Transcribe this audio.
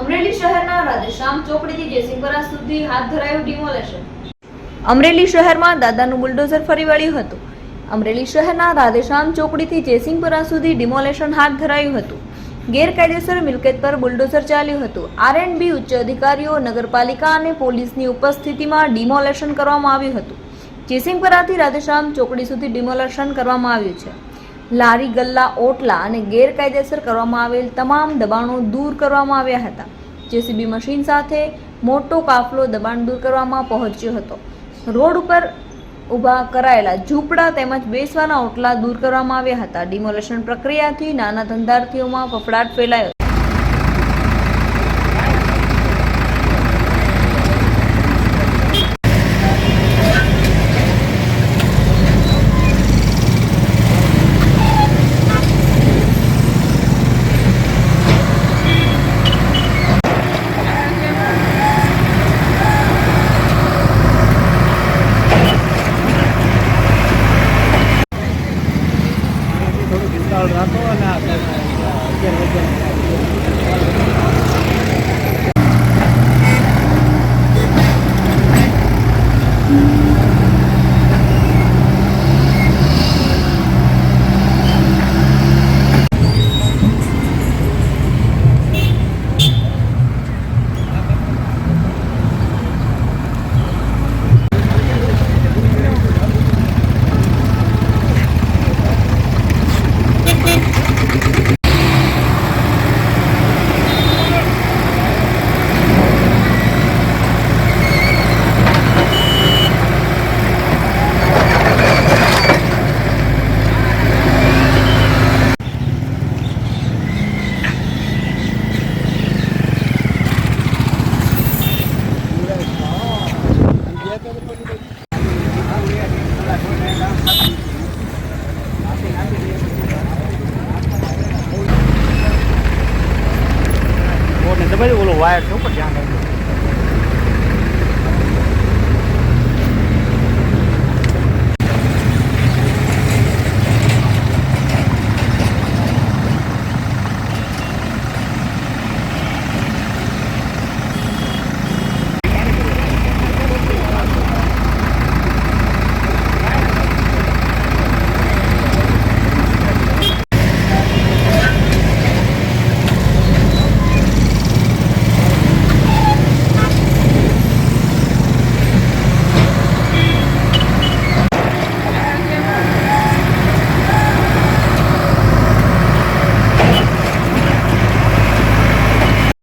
અમરેલી શહેરના રાધેશ્યામ ચોકડીથી જયસિંહપરા સુધી હાથ ધરાયું ડિમોલેશન. અમરેલી શહેરમાં દાદાનું બુલડોઝર ફરી વળ્યું હતું. અમરેલી શહેરના રાધેશ્યામ ચોકડીથી જયસિંહપરા સુધી ડિમોલેશન હાથ ધરાયું હતું. ગેરકાયદેસર મિલકત પર બુલડોઝર ચાલ્યું હતું. આરએનબી ઉચ્ચ અધિકારીઓ, નગરપાલિકા અને પોલીસની ઉપસ્થિતિમાં ડિમોલેશન કરવામાં આવ્યું હતું. જેસિંગપરાથી રાધેશ્યામ ચોકડી સુધી ડિમોલેશન કરવામાં આવ્યું છે. લારી, ગલ્લા, ઓટલા અને ગેરકાયદેસર કરવામાં આવેલ તમામ દબાણો દૂર કરવામાં આવ્યા હતા. જેસીબી મશીન સાથે મોટો કાફલો દબાણ દૂર કરવામાં પહોંચ્યો હતો. રોડ ઉપર ઊભા કરાયેલા ઝૂંપડા તેમજ બેસવાના ઓટલા દૂર કરવામાં આવ્યા હતા. ડિમોલેશન પ્રક્રિયાથી નાના ધંધાર્થીઓમાં ફફડાટ ફેલાયો Ako, wala. Again, again. Vai olorar.